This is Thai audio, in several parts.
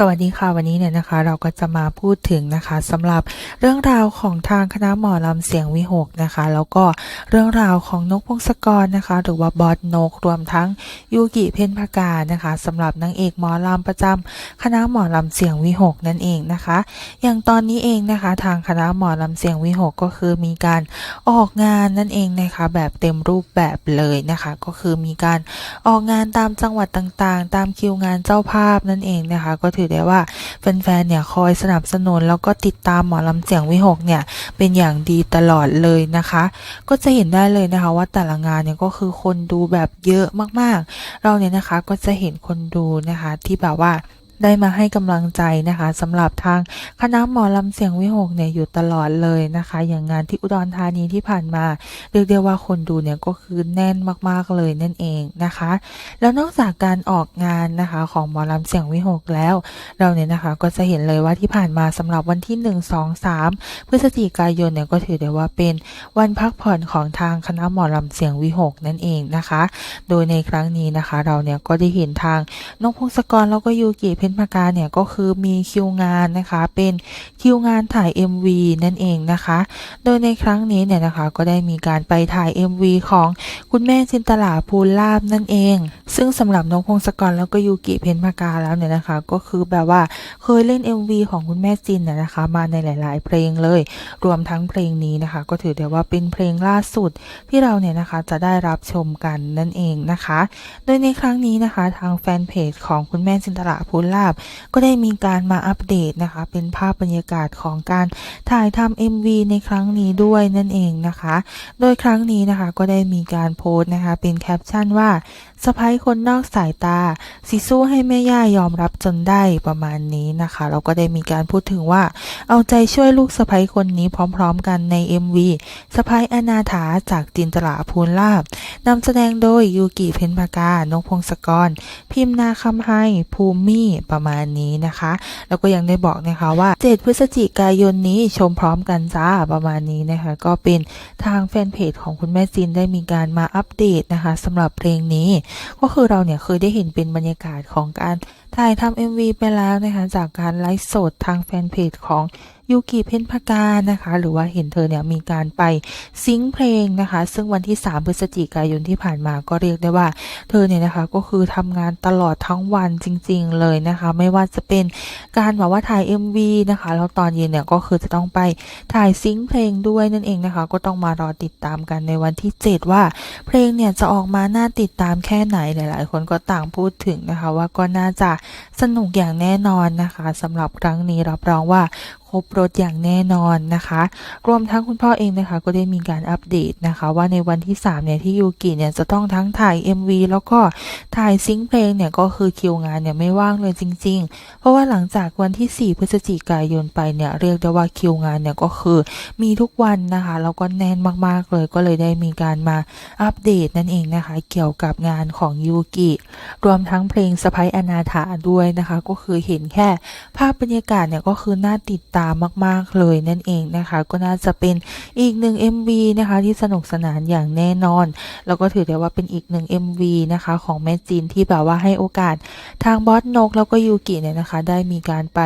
สวัสดีค่ะวันนี้เนี่ยนะคะ เราก็จะมาพูดถึงนะคะสำหรับเรื่องราวของทางคณะหมอลำเสียงวิหกนะคะ แล้วก็เรื่องราวของนกพงศกรนะคะ หรือว่าบอสนกรวมทั้งยูกิเพนพากานะคะสำหรับนางเอกหมอลำประจำคณะหมอลำเสียงวิหกนั่นเองนะคะ อย่างตอนนี้เองนะคะ ทางคณะหมอลำเสียงวิหกก็คือมีการออกงานนั่นเองนะคะ แบบเต็มรูปแบบเลยนะคะ ก็คือมีการออกงานตามจังหวัดต่างๆ ตามคิวงานเจ้าภาพนั่นเองนะคะ ก็ถือได้ว่าแฟนๆเนี่ยคอยสนับสนุนแล้วก็ติดตามหมอลำเสียงวิหกเนี่ยเป็นอย่างดีตลอดเลยนะคะ ก็จะเห็นได้เลยนะคะว่าแต่ละงานเนี่ยก็คือคนดูแบบเยอะมากๆ เราเนี่ยนะคะก็จะเห็นคนดูนะคะที่แบบว่า ได้มาให้กำลังใจนะคะสำหรับทางคณะหมอลำเสียงวิหกเนี่ยอยู่ตลอดเลยนะคะ อย่างงานที่อุดรธานีที่ผ่านมาเรียกได้ว่าคนดูเนี่ยก็คือแน่นมากๆเลยนั่นเองนะคะ แล้วนอกจากการออกงานนะคะของหมอลำเสียงวิหกแล้ว เราเนี่ยนะคะก็จะเห็นเลยว่าที่ผ่านมาสำหรับวันที่ 1 2 3 พฤศจิกายนเนี่ยก็ถือได้ว่าเป็นวันพักผ่อนของทางคณะหมอลำเสียงวิหกนั่นเองนะคะ โดยในครั้งนี้นะคะ เราเนี่ยก็ได้เห็นทางนกพงศกรแล้วก็ยูกิเพนพากาเนี่ยก็คือมีคิวงานนะคะเป็นคิวงานถ่าย MV นั่นเองนะคะ โดยในครั้งนี้เนี่ยนะคะก็ได้มีการไปถ่าย MV ของคุณแม่จินตลาภูลาบนั่นเอง ซึ่งสำหรับนกพงศกรแล้วก็ยูกิเพนพากาแล้วเนี่ยนะคะ ก็คือแบบว่าเคยเล่น MV ของคุณแม่จินน่ะนะคะ มาในหลาย ๆ เพลงเลย รวมทั้งเพลงนี้นะคะ ก็ถือได้ว่าเป็นเพลงล่าสุดที่เราเนี่ยนะคะจะได้รับชมกันนั่นเองนะคะ โดยในครั้งนี้นะคะ ทางแฟนเพจของคุณแม่จินตลาภูลาบก็ได้มีการมาอัปเดตนะคะ เป็นภาพบรรยากาศของการถ่ายทำ MV ในครั้งนี้ด้วยนั่นเองนะคะ โดยครั้งนี้นะคะก็ได้มีการโพสต์นะคะ เป็นแคปชั่นว่าสะพ้ายคนนอกสายตาสิสู้ให้แม่ย่ายอมรับจนได้ประมาณนี้นะคะแล้วก็ได้มีการพูดถึงว่า เอาใจช่วยลูกสะพ้ายคนนี้พร้อม ๆ กันใน MV สะพ้ายอนาถาจากจินตลาภูลลาบ นำแสดงโดยยูกิเพนพากา นกพงศกร พิมพ์นาคำให้ ภูมิประมาณนี้นะคะ แล้วก็ยังได้บอกนะคะว่า 7 พฤศจิกายนนี้ชมพร้อมกันจ้าประมาณนี้นะคะ ก็เป็นทางแฟนเพจของคุณแม่จินได้มีการมาอัปเดตนะคะสำหรับเพลงนี้ ก็คือเราเนี่ยเคยได้เห็นเป็นบรรยากาศของการถ่ายทำ MV ไปแล้วนะคะจากการไลฟ์สดทางแฟนเพจของยูกิเพนพากานะคะ หรือว่าเห็นเธอเนี่ยมีการไปซิงเพลงนะคะ ซึ่งวันที่ 3 พฤศจิกายนที่ผ่านมาก็เรียกได้ว่า เธอเนี่ยนะคะก็คือทำงานตลอดทั้งวันจริง ๆ เลยนะคะ ไม่ว่าจะเป็นการแบบว่าถ่าย MV นะคะแล้วตอนเย็นเนี่ยก็คือจะต้องไปถ่ายซิงเพลงด้วยนั่นเองนะคะ ก็ต้องมารอติดตามกันในวันที่ 7 ว่า เพลงเนี่ยจะออกมาน่าติดตามแค่ไหนหลาย ๆ คนก็ต่างพูดถึงนะคะ ว่าก็น่าจะสนุกอย่างแน่นอนนะคะสำหรับครั้งนี้รับรองว่าครบรถอย่างแน่นอนนะคะรวมทั้งคุณพ่อเองนะคะก็ได้มีการอัปเดตนะคะ ว่าในวันที่3เนี่ยที่ยูกิเนี่ยจะต้องทั้งถ่าย MV แล้วก็ถ่ายซิงเพลงเนี่ยก็คือคิวงานเนี่ยไม่ว่างเลยจริง ๆ เพราะว่าหลังจากวันที่ 4 พฤศจิกายนไปเนี่ยเรียกได้ว่าคิวงานเนี่ยก็คือมีทุกวันนะคะแล้วก็แน่นมากๆเลยก็เลยได้มีการมาอัปเดตนั่นเองนะคะ เกี่ยวกับงานของยูกิรวมทั้งเพลงสไปอนาถาด้วยนะคะ ก็คือเห็นแค่ภาพบรรยากาศเนี่ยก็คือน่าติดตามมาก ๆ เลยนั่นเองนะคะ ก็น่าจะเป็นอีกหนึ่ง MV นะคะ ที่สนุกสนานอย่างแน่นอน แล้วก็ถือได้ว่าเป็นอีกหนึ่ง MV นะคะ ของแม่จีนที่แบบว่าให้โอกาสทางบอสนก แล้วก็ยูกิเนี่ยนะคะ ได้มีการไป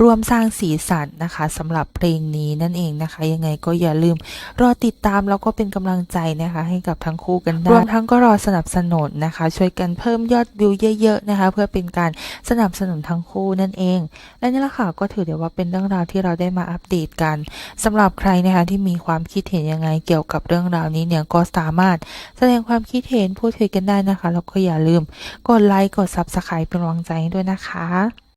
ร่วมสร้างสีสันนะคะสำหรับเพลงนี้นั่นเองนะคะ ยังไงก็อย่าลืมรอติดตามแล้วก็เป็นกำลังใจนะคะ ให้กับทั้งคู่กันได้รวมทั้งก็รอสนับสนุนนะคะ ช่วยกันเพิ่มยอดวิวเยอะๆนะคะ เพื่อเป็นการสนับสนุนทั้งคู่นั่นเอง และนี่แหละค่ะก็ถือได้ว่าเป็นเรื่องราวที่เราได้มาอัปเดตกันสำหรับใครนะคะที่มีความคิดเห็นยังไงเกี่ยวกับเรื่องราวนี้เนี่ยก็สามารถแสดงความคิดเห็นพูดคุยกันได้นะคะแล้วก็อย่าลืมกดไลค์กด Subscribe เป็นกำลังใจให้ด้วยนะคะ